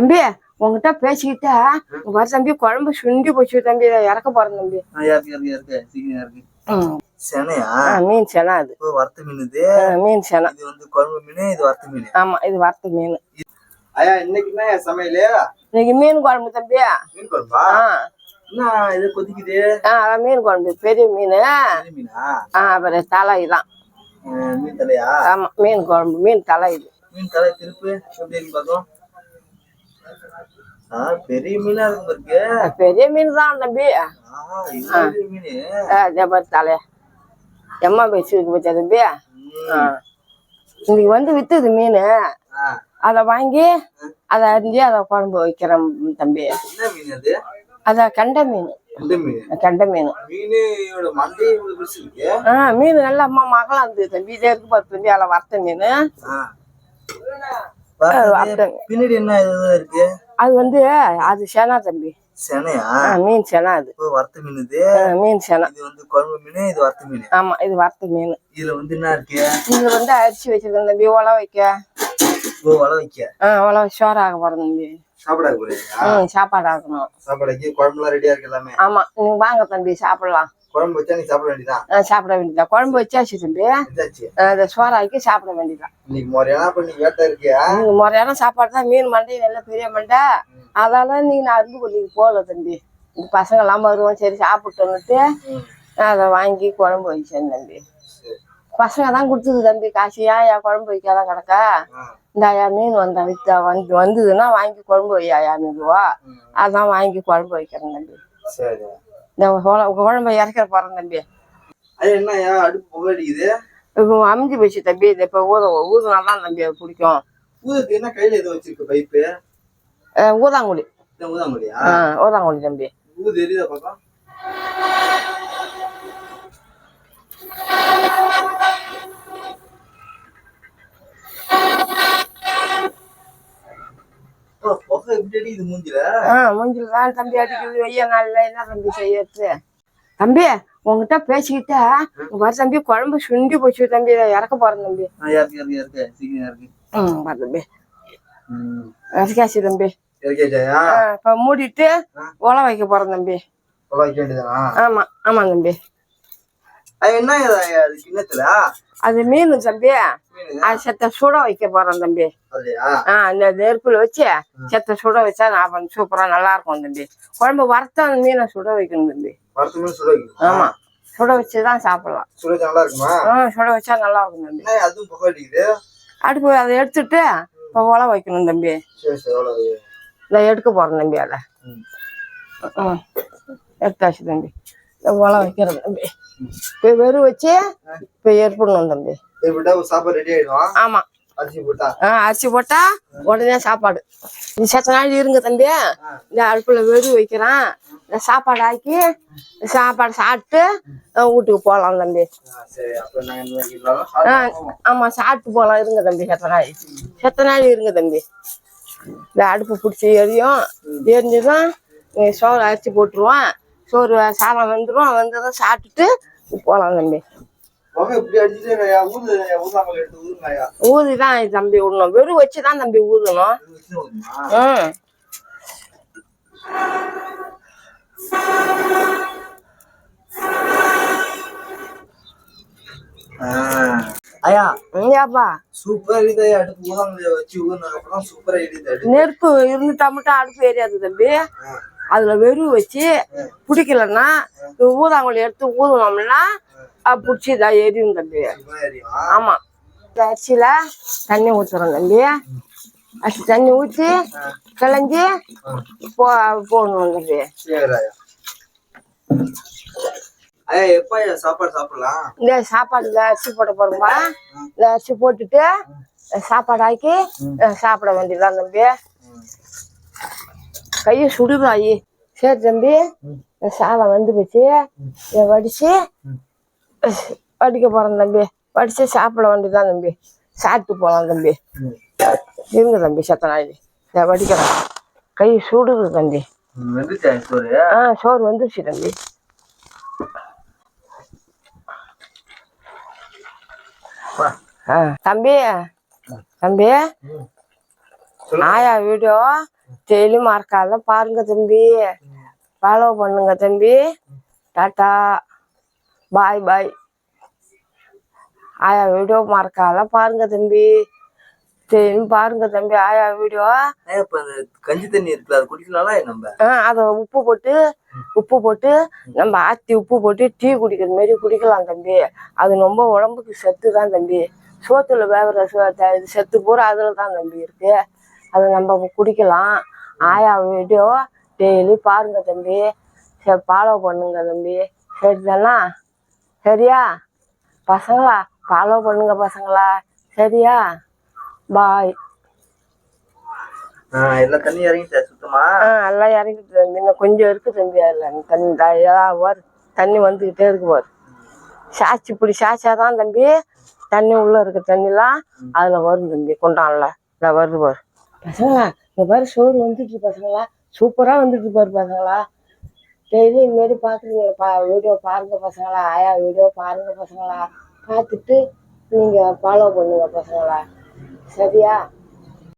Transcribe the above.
தம்பி உங்ககிட்ட பேசிக்கிட்டா வர தம்பி குழம்பு சுண்டி போச்சு தம்பி இறக்க போறேன் தம்பி. மீன் செனா அது. வறுத்த மீன் இது மீன் செனா. இது வந்து குழம்பு மீன் இது வறுத்த மீன்? ஆமா இது வறுத்த மீன். ஐயா இன்னைக்கு என்ன சமையல்? இன்னைக்கு மீன் குழம்பு தம்பி. மீன் குழம்பா? என்ன இது கொதிக்குது? ஆ மீன் குழம்பு பெரிய மீன். ஆ தலை தான். மீன் தலையா ஆமா மீன் குழம்பு மீன் தலை இது. மீன் தலை திருப்பு எப்படி இருக்கு பார்த்தோம் ஆ பெரிய மீனா இருக்கு இருக்கு பெரிய மீன் தான் தம்பி. ஆ. இவ்வளவு பெரிய மீன்? ஆ ஜபர் தலை எம்மா பேசி இருக்கு பச்சா தம்பி. இன்னைக்கு வந்து வித்துது மீன். அதை வாங்கி அதை அரிஞ்சு அதை குழம்பு வைக்கிறேன் தம்பி. அது? கண்ட மீன். கண்ட மீன். ஆ மீன். நல்லா அம்மா மகளா இருந்தது தம்பி. இதே இருக்கு பார்த்து தம்பி அதில் வறுத்த மீன். பின்னாடி என்ன இது இருக்கு? அது வந்து அது செனா தம்பி. செனையா? மீன் செனா அது. வறுத்த மீன் இது மீன் செனா. இது வந்து குழம்பு மீன் இது வறுத்த மீன்? ஆமா இது வறுத்த மீன். இதுல வந்து என்ன இருக்கு? இது வந்து அரிசி வச்சிருக்கேன் தம்பி உல வைக்க. ஓ வள வைக்க. ஆ உல சோறு ஆக போறேன் தம்பி. சாப்பிடாது போறியா? ம் சாப்பாடு ஆக்கணும் சாப்பாடுக்கு குழம்புலாம் ரெடியா இருக்கு எல்லாமே? ஆமா நீங்க வாங்க தம்பி சாப்பிடலாம். குழம்பு வச்சா நீ சாப்பிட வேண்டியதான் சாப்பிட வேண்டியதா குழம்பு வச்சாச்சு தம்பி அதை சோறாக்கி சாப்பிட வேண்டியதான் இன்னைக்கு முறையான பண்ணி வேட்டை இருக்கியா? நீங்க முறையான சாப்பாடு தான். மீன் மண்டை நல்ல பெரிய மண்டை. அதால நீங்க நான் அரும்பு கொல்லிக்கு போகல தம்பி. இந்த பசங்க எல்லாம் வருவோம் சரி சாப்பிட்டோன்னுட்டு. அதை வாங்கி குழம்பு வச்சேன் தம்பி. பசங்க தான் கொடுத்தது தம்பி. காசு ஏன் குழம்பு வைக்காதான் கிடக்கா ஆ. இந்த ஐயா மீன் வந்தா வித்தா வந்து வந்ததுன்னா வாங்கி குழம்பு வையா ரூபா ம். அதான் வாங்கி குழம்பு வைக்கிறேன் தம்பி. சரி. இந்த குழ- குழம்பு இறக்கிற போறேன் தம்பி. அது என்னய்யா? அடுப்பு புகை அடிக்குது இப்போ அமுஞ்சி போச்சு தம்பி. இதை இப்போ ஊத ஊதுனா தான் தம்பி பிடிக்கும். ஊதுக்கு என்ன கையில எதுவும் வச்சிருக்க பைப்பு? ஊதாங்குழி. ஆ ஊதாங்குழி தம்பி. ஊது எரியுதா பாக்கலாம் அடிக்குது மூஞ்சில? ஆ மூஞ்சில் தான் தம்பி அடிக்குது வெய்ய நாளில் என்ன தம்பி செய்யறது? தம்பி உங்ககிட்ட பேசிக்கிட்டா வர தம்பி குழம்பு சுண்டி போச்சு தம்பி. இறக்க போறேன் தம்பி. சீக்கிரம் இருக்கு ம் வர தம்பி. இறக்காச்சு தம்பி. இப்ப மூடிட்டு உல வைக்க போறேன் தம்பி. சொல்ல வைக்க வேண்டியதானா ஆமா ஆமா தம்பி. அது என்ன அது கிண்ணத்துல அது மீன் தம்பி. அது செத்த சுட வைக்க போறேன் தம்பி. ஆ இந்த நெருப்புல வச்சு செத்த சுட வச்சா நான் சூப்பரா நல்லா இருக்கும் தம்பி. குழம்பு வறுத்த அந்த மீனை சுட வைக்கணும் தம்பி. ஆமா. சுட வச்சு தான் சாப்பிடலாம். சுட வச்சா நல்லா இருக்குமா? ஆ சுட வச்சா நல்லா இருக்கும் தம்பி. என்ன அதுவும் புகை அடிக்குது? அடுப்பு அதை எடுத்துட்டு இப்போ உல வைக்கணும் தம்பி. இதை எடுக்க போறேன் தம்பி அதை. எடுத்தாச்சு தம்பி. உல வைக்கிறேன் தம்பி. இப்போ வெறும் வச்சு இப்போ ஏற்படணும் தம்பி. சாப்பாடு ரெடி ஆயிடும்? ஆமா. அரிசி போட்டா? ஆ அரிசி போட்டா உடனே சாப்பாடு. நீ சத்த நாள் இருங்க தம்பி. இந்த அடுப்புல வெறும் வைக்கிறேன். இந்த சாப்பாடு ஆக்கி சாப்பாடு சாப்பிட்டு வீட்டுக்கு போகலாம் தம்பி. ஆ, சரி அப்ப நாங்க இந்த மாதிரி இல்லாம ஆ சாப்பிட்டு போவோம். ஆமா சாப்பிட்டு போகலாம் இருங்க தம்பி செத்த நாள். செத்த நாள் இருங்க தம்பி. இந்த அடுப்பு பிடிச்சி எரியும். எரிஞ்சுதான் நீ சோறு அரிசி போட்டுருவான் சோறு சாதம் வந்துடும் வந்ததும் சாப்பிட்டுட்டு போகலாம் தம்பி. புகை இப்படி அடிச்சுட்டு ஐயா, ஊது ஐயா, ஊதாமல் எடுத்து ஊதுங்க ஐயா. ஊதி தான் தம்பி விடணும் வெறும் வச்சு தான் தம்பி ஊதணும்? ம். ஆ. ஐயா. ஏப்பா சூப்பரா ஐயா. அடுப்பு ஊதாமல் வச்சு ஊதுனதுக்கு அப்புறம் சூப்பரா நெருப்பு இருந்துட்டா மட்டும் அடுப்பு எரியாது தம்பி. அதுல வெறும் வச்சு பிடிக்கலன்னா ஊதாங்குழி எடுத்து ஊதுனோம்னா பிடிச்சி இதாக எரியும் தம்பி. சூப்பரா எரியும். ஆமா. இந்த அரிசியில தண்ணி ஊத்துறோம் தம்பி. அரிசி தண்ணி ஊற்றி கிளஞ்சி போ போடணும் தம்பி. சாப்பாடு சாப்பிடலாம்? இந்த சாப்பாடுல அரிசி போட போறோம்பா. இந்த அரிசி போட்டுட்டு சாப்பாடு ஆக்கி சாப்பிட வேண்டியதுதான் தம்பி. கையை சுடுதாயி சரி தம்பி சாதம் வந்து போச்சு. வடிச்சு வடிக்க போறேன் தம்பி. வடிச்சு சாப்பிட வேண்டியதுதான் தம்பி. சாப்பிட்டு போகலாம் தம்பி. இருங்க தம்பி சத்த நாள் வடிக்கிறேன். கை சுடுது தம்பி. ஆ சோறு வந்துருச்சு தம்பி. தம்பி. தம்பி. ஆயா வீடியோ. டெய்லி மறக்காத பாருங்க தம்பி. ஃபாலோ பண்ணுங்க தம்பி. டாட்டா பாய் பாய் ஆயா வீடியோ மறக்காத பாருங்க தம்பி. டெய்லியும் பாருங்க தம்பி ஆயா வீடியோ கஞ்சி தண்ணி இருக்குல்ல அது குடிக்கலாம்ல நம்ம? அதை உப்பு போட்டு உப்பு போட்டு நம்ம ஆத்தி உப்பு போட்டு டீ குடிக்கிற மாதிரி குடிக்கலாம் தம்பி. அது ரொம்ப உடம்புக்கு சத்து தான் தம்பி. சோத்துல வேகிற சத்து பூரா அதில் தான் தம்பி இருக்கு. அது நம்ம குடிக்கலாம். ஆயா வீடியோ டெய்லி பாருங்க தம்பி. சரி ஃபாலோ பண்ணுங்க தம்பி. சரிதானா? சரியா? பசங்களா ஃபாலோ பண்ணுங்க பசங்களா. சரியா? பாய் ஆஹ் எல்லா தண்ணி இறங்கிட்டா சுத்தமா? எல்லாம் இறங்கிட்டு தம்பி. இன்னும் கொஞ்சம் இருக்கு தம்பி அதில். தண்ணி ஏதாவது வரும் தண்ணி வந்துக்கிட்டே இருக்கு பாரு. சாச்சி இப்படி சாச்சாதான் தம்பி. தண்ணி உள்ள இருக்க தண்ணிலாம். அதில் வரும் தம்பி கொண்டான்ல. இதில் வருது பாரு. பசங்களா இந்த பாரு ஷோர் வந்துட்டு பசங்களா சூப்பராக வந்துட்டு பாரு பசங்களா டெய்லி இனிமேல் பார்க்குறீங்க பா வீடியோ பாருங்க பசங்களா. ஆயா வீடியோ பாருங்க பசங்களா. பார்த்துட்டு நீங்கள் ஃபாலோ பண்ணுங்க பசங்களா. சரியா?